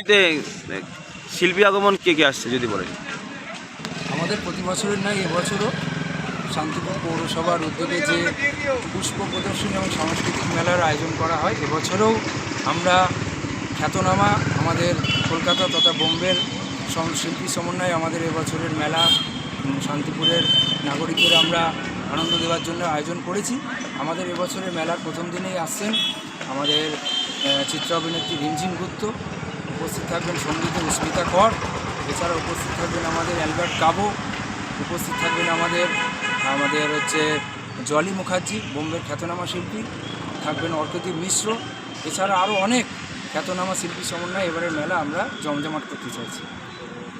এতে শিল্পী আগমন কে কে আসছে যদি বলেন? আমাদের প্রতি বছরের নয় এবছরও শান্তিপুর পৌরসভার উদ্যোগে যে পুষ্প প্রদর্শনী এবং সাংস্কৃতিক মেলার আয়োজন করা হয় এবছরেও আমরা খ্যাতনামা আমাদের কলকাতা তথা বোম্বের শিল্পী সমন্বয়ে আমাদের এবছরের মেলা শান্তিপুরের নাগরিকদের আমরা আনন্দ দেওয়ার জন্য আয়োজন করেছি। আমাদের এবছরের মেলার প্রথম দিনেই আসছেন আমাদের চিত্র অভিনেত্রী রিমঝিম গুপ্ত। উপস্থিত থাকবেন সঙ্গীতে স্মিতা কর। এছাড়া উপস্থিত থাকবেন আমাদের অ্যালবার্ট কাবু। উপস্থিত থাকবেন আমাদের আমাদের হচ্ছে জলি মুখার্জি, বোম্বের খ্যাতনামা শিল্পী। থাকবেন অর্কদীপ মিশ্র। এছাড়া আরও অনেক খ্যাতনামা শিল্পী সমন্বয়ে এবারের মেলা আমরা জমজমাট করতে চাইছি।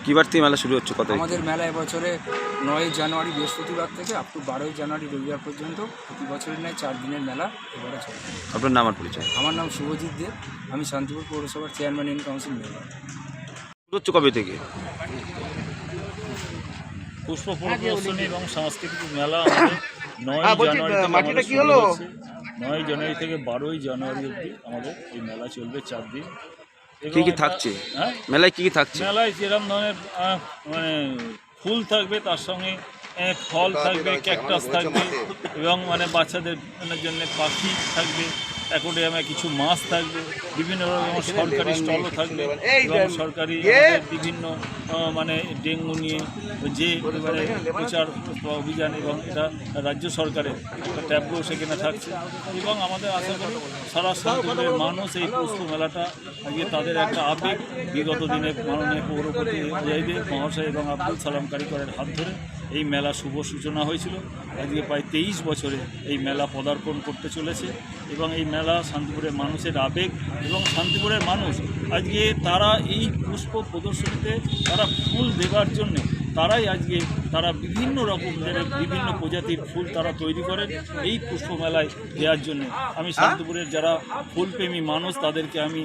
কিবার থেকে মেলা শুরু হচ্ছে কত? আমাদের মেলা এবছরে নয় জানুয়ারি বৃহস্পতিবার থেকে আপ টু বারোই জানুয়ারি রবিবার পর্যন্ত প্রতি বছরের নয় চার দিনের মেলা এবারে চলে। আপনার নাম আর পরিচয়? আমার নাম শুভজিৎ দেব আমি শান্তিপুর পৌরসভার চেয়ারম্যান ইন কাউন্সিল মেম্বার শুরু হচ্ছে কবে থেকে? পুষ্প প্রদর্শনী এবং সাংস্কৃতিক মেলা আমাদের নয় জানুয়ারি শুরু নয় জানুয়ারি থেকে বারোই জানুয়ারি অবধি আমাদের এই মেলা চলবে চার দিন। কি কি থাকছে? হ্যাঁ? মেলায় কি কি থাকছে? মেলায় যেরকম ধরনের আহ, মানে ফুল থাকবে তার সঙ্গে আহ, ফল থাকবে ক্যাকটাস থাকবে এবং মানে বাচ্চাদের জন্য পাখি থাকবে। অ্যাকোডিয়ামে কিছু মাছ থাকবে বিভিন্ন রকম সরকারি স্টলও থাকবে এবং সরকারি বিভিন্ন মানে ডেঙ্গু নিয়ে যে মানে প্রচার অভিযান এবং এটা রাজ্য সরকারের একটা ট্যাবলো সেখানে থাকছে। এবং আমাদের আশা করি সারা শান্তিপুরের মানুষ এই পুষ্প মেলাটা আজকে তাদের একটা আবেগ বিগত দিনে মাননীয় পৌরপতি জয়দেব মহাশয় এবং আব্দুল সালাম কারিকরের হাত ধরে এই মেলা শুভ সূচনা হয়েছিল। আজকে প্রায় তেইশ বছরে এই মেলা পদার্পণ করতে চলেছে এবং এই মেলা শান্তিপুরের মানুষের আবেগ এবং শান্তিপুরের মানুষ আজকে তারা এই পুষ্প প্রদর্শনীতে তারা ফুল দেবার জন্যে তারাই আজকে তারা বিভিন্ন রকমের বিভিন্ন প্রজাতির ফুল তারা তৈরি করেন এই পুষ্প মেলায় দেওয়ার জন্য। আমি শান্তিপুরের যারা ফুলপ্রেমী মানুষ তাদেরকে আমি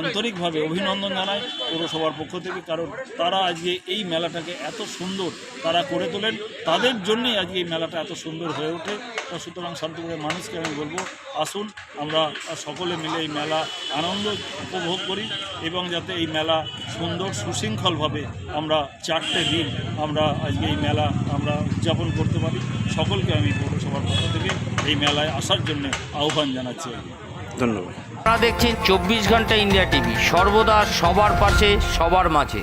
আন্তরিকভাবে অভিনন্দন জানাই পৌরসভার পক্ষ থেকে কারণ তারা আজকে এই মেলাটাকে এত সুন্দর তারা করে তোলেন তাদের জন্যই আজকে এই মেলাটা এত সুন্দর হয়ে ওঠে। তো সুতরাং শান্তিপুরের মানুষকে আমি বলব আসুন আমরা সকলে মিলে এই মেলা আনন্দ উপভোগ করি এবং যাতে এই মেলা সুন্দর সুশৃঙ্খলভাবে আমরা চারটে দিন আমরা আজকে এই মেলা আমরা উদযাপন করতে পারি। সকলকে আমি পৌরসভার পক্ষ থেকে এই মেলায় আসার জন্য আহ্বান জানাচ্ছি। ধন্যবাদ। আপনারা দেখছেন চব্বিশ ঘণ্টা ইন্ডিয়া টিভি সর্বদা সবার পাশে সবার মাঝে।